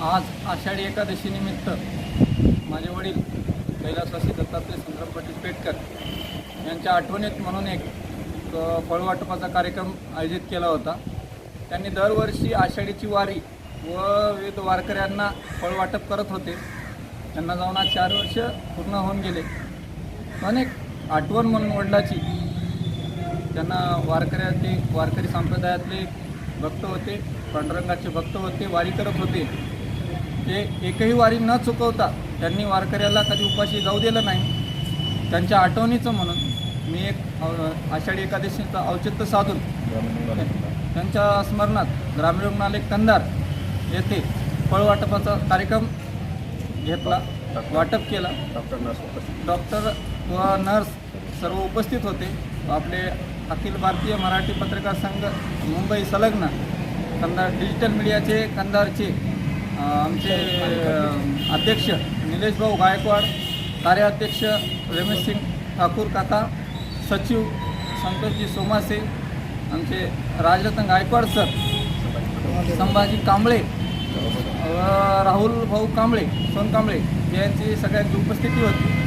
आज आषाढी एकादशीनिमित्त माझे वडील कैलासवासी दत्तात्रय संग्राम पाटील पेटकर यांच्या आठवणीत म्हणून एक फळवाटपाचा कार्यक्रम आयोजित केला होता. त्यांनी दरवर्षी आषाढीची वारी व विविध वारकऱ्यांना फळवाटप करत होते. त्यांना जाऊन आज चार वर्ष पूर्ण होऊन गेले. पण एक आठवण म्हणून वडिलाची त्यांना वारकऱ्यातले वारकरी संप्रदायातले भक्त होते पांडुरंगाचे भक्त होते वारी करत होते. ते एकही वारी न चुकवता त्यांनी वारकऱ्याला कधी उपाशी जाऊ दिलं नाही. त्यांच्या आठवणीचं म्हणून मी एक आषाढी एकादशीचं औचित्य साधून त्यांच्या स्मरणात ग्रामीण रुग्णालय कंधार येथे फळवाटपाचा कार्यक्रम घेतला वाटप केला. डॉक्टर नर्स डॉक्टर व नर्स सर्व उपस्थित होते. आपले अखिल भारतीय मराठी पत्रकार संघ मुंबई संलग्न कंधार डिजिटल मीडियाचे कंधारचे आमचे अध्यक्ष निलेश भाऊ गायकवाड कार्याध्यक्ष रमेश सिंग ठाकूर काका सचिव संतोषजी सोमासे आमचे राजरत्न गायकवाड सर संभाजी कांबळे राहुल भाऊ कांबळे सोन कांबळे यांची सगळ्यांची उपस्थिती होती.